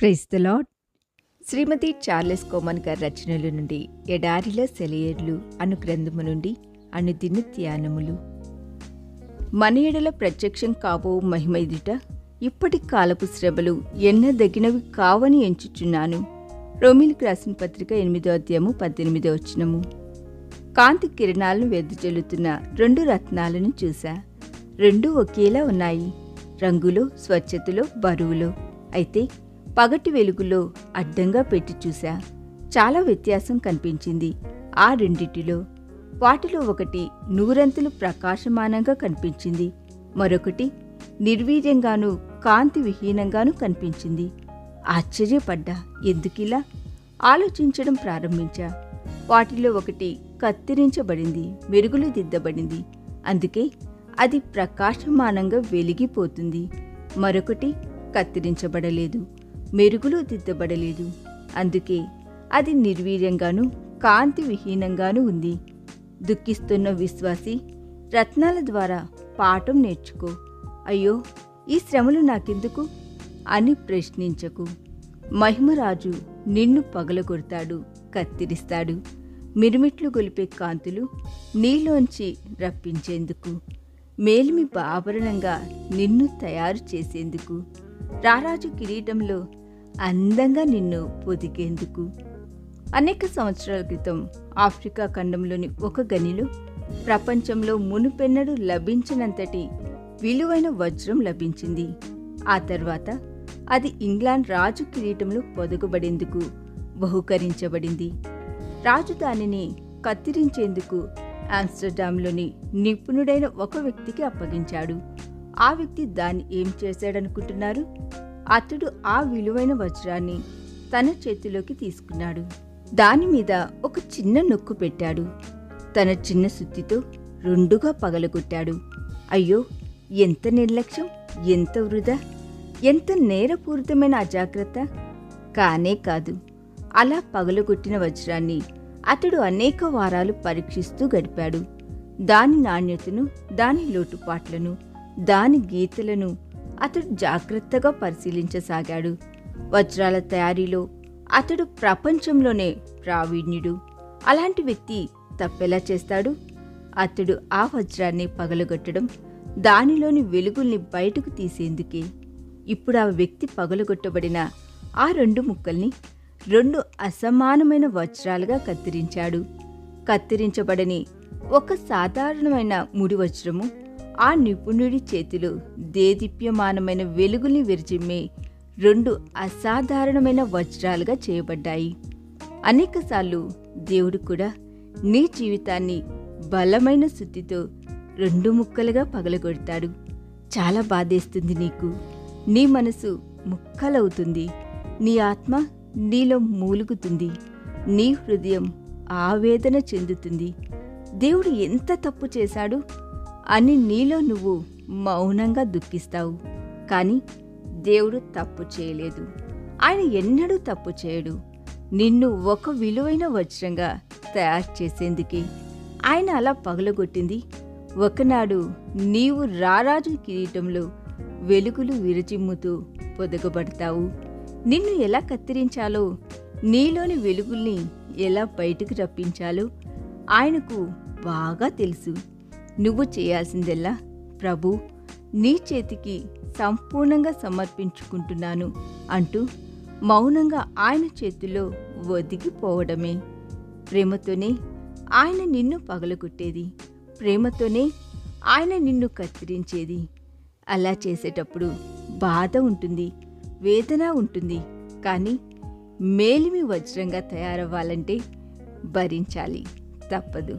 Praise the Lord Shrimati Charles Cowman గారి రచనల నుండి ఎడారిలో సెలయర్లు అను గ్రంథము నుండి అనుదిన ధ్యానములు మన ఎడల ప్రత్యక్షం కాబో మహిమ ఎదుట ఇప్పటి కాలపు శ్రమలు ఎన్నదగినవి కావని ఎంచుచున్నాను. రోమిలికి రాసిన పత్రిక ఎనిమిదో అధ్యాయము పద్దెనిమిదో వచ్చినము కాంతి కిరణాలను వెదజల్లుతున్న రెండు రత్నాలను చూశా. రెండు ఒకేలా ఉన్నాయి. రంగులో స్వచ్ఛతలో బరువులో. అయితే పగటి వెలుగులో అడ్డంగా పెట్టి చూశా. చాలా వ్యత్యాసం కనిపించింది. ఆ రెండిటిలో వాటిలో ఒకటి నూరంతులు ప్రకాశమానంగా కనిపించింది. మరొకటి నిర్వీర్యంగానూ కాంతి విహీనంగాను కనిపించింది. ఆశ్చర్యపడ్డా. ఎందుకిలా? ఆలోచించడం ప్రారంభించా. వాటిలో ఒకటి కత్తిరించబడింది మెరుగులు దిద్దబడింది. అందుకే అది ప్రకాశమానంగా వెలిగిపోతుంది. మరొకటి కత్తిరించబడలేదు. మెరుగులు దిద్దబడలేదు. అందుకే అది నిర్వీర్యంగాను కాంతి విహీనంగాను ఉంది. దుఃఖిస్తున్న విశ్వాసి రత్నాల ద్వారా పాఠం నేర్చుకో. అయ్యో ఈ శ్రమలు నాకెందుకు? అని ప్రశ్నించకు. మహిమరాజు నిన్ను పగలగొడతాడు కత్తిరిస్తాడు. మిరుమిట్లు గొలిపే కాంతులు నీలోంచి రప్పించేందుకు. మేలిమి ఆభరణంగా నిన్ను తయారు చేసేందుకు. రారాజు కిరీటంలో అందంగా నిన్ను పొదిగేందుకు. అనేక సంవత్సరాల క్రితం ఆఫ్రికా ఖండంలోని ఒక గనిలో ప్రపంచంలో మునుపెన్నడు లభించినంతటి విలువైన వజ్రం లభించింది. ఆ తర్వాత అది ఇంగ్లాండ్ రాజు కిరీటంలో పొదగబడేందుకు బహుకరించబడింది. రాజు దానిని కత్తిరించేందుకు ఆమ్స్టర్డామ్లోని నిపుణుడైన ఒక వ్యక్తికి అప్పగించాడు. ఆ వ్యక్తి దాన్ని ఏం చేశాడనుకుంటున్నారు? అతడు ఆ విలువైన వజ్రాన్ని తన చేతిలోకి తీసుకున్నాడు. దాని మీద ఒక చిన్న నొక్కు పెట్టాడు. తన చిన్న సుత్తితో రెండుగా పగలగొట్టాడు. అయ్యో ఎంత నిర్లక్ష్యం ఎంత వృధా ఎంత నేరపూరితమైన అజాగ్రత్త. కానే కాదు అలా పగలగొట్టిన వజ్రాన్ని అతడు అనేక వారాలు పరీక్షిస్తూ గడిపాడు. దాని నాణ్యతను దాని లోటుపాట్లను దాని గీతలను అతడు జాగ్రత్తగా పరిశీలించసాగాడు. వజ్రాల తయారీలో అతడు ప్రపంచంలోనే ప్రావీణ్యుడు. అలాంటి వ్యక్తి తప్పెలా చేస్తాడు? అతడు ఆ వజ్రాన్ని పగలగొట్టడం దానిలోని వెలుగుల్ని బయటకు తీసేందుకే. ఇప్పుడు ఆ వ్యక్తి పగలగొట్టబడిన ఆ రెండు ముక్కల్ని రెండు అసమానమైన వజ్రాలుగా కత్తిరించాడు. కత్తిరించబడని ఒక సాధారణమైన ముడి వజ్రము ఆ నిపుణుడి చేతిలో దేదీప్యమానమైన వెలుగుని విరజిమ్మే రెండు అసాధారణమైన వజ్రాలుగా చేయబడ్డాయి. అనేకసార్లు దేవుడు కూడా నీ జీవితాన్ని బలమైన శుద్ధితో రెండు ముక్కలుగా పగలగొడతాడు. చాలా బాధేస్తుంది నీకు. నీ మనసు ముక్కలవుతుంది. నీ ఆత్మ నీలో మూలుగుతుంది. నీ హృదయం ఆవేదన చెందుతుంది. దేవుడు ఎంత తప్పు చేశాడు? అని నీలో నువ్వు మౌనంగా దుఃఖిస్తావు. కానీ దేవుడు తప్పు చేయలేదు. ఆయన ఎన్నడూ తప్పు చేయడు. నిన్ను ఒక విలువైన వజ్రంగా తయారు చేసేందుకే ఆయన అలా పగలగొట్టింది. ఒకనాడు నీవు రారాజు కిరీటంలో వెలుగులు విరచిమ్ముతూ పొదగబడతావు. నిన్ను ఎలా కత్తిరించాలో నీలోని వెలుగుల్ని ఎలా బయటకు రప్పించాలో ఆయనకు బాగా తెలుసు. నువ్వు చేయాల్సిందెల్లా ప్రభు నీ చేతికి సంపూర్ణంగా సమర్పించుకుంటున్నాను అంటూ మౌనంగా ఆయన చేతిలో ఒదిగిపోవడమే. ప్రేమతోనే ఆయన నిన్ను పగలగొట్టేది. ప్రేమతోనే ఆయన నిన్ను కత్తిరించేది. అలా చేసేటప్పుడు బాధ ఉంటుంది వేదన ఉంటుంది. కానీ మేలిమి వజ్రంగా తయారవ్వాలంటే భరించాలి తప్పదు.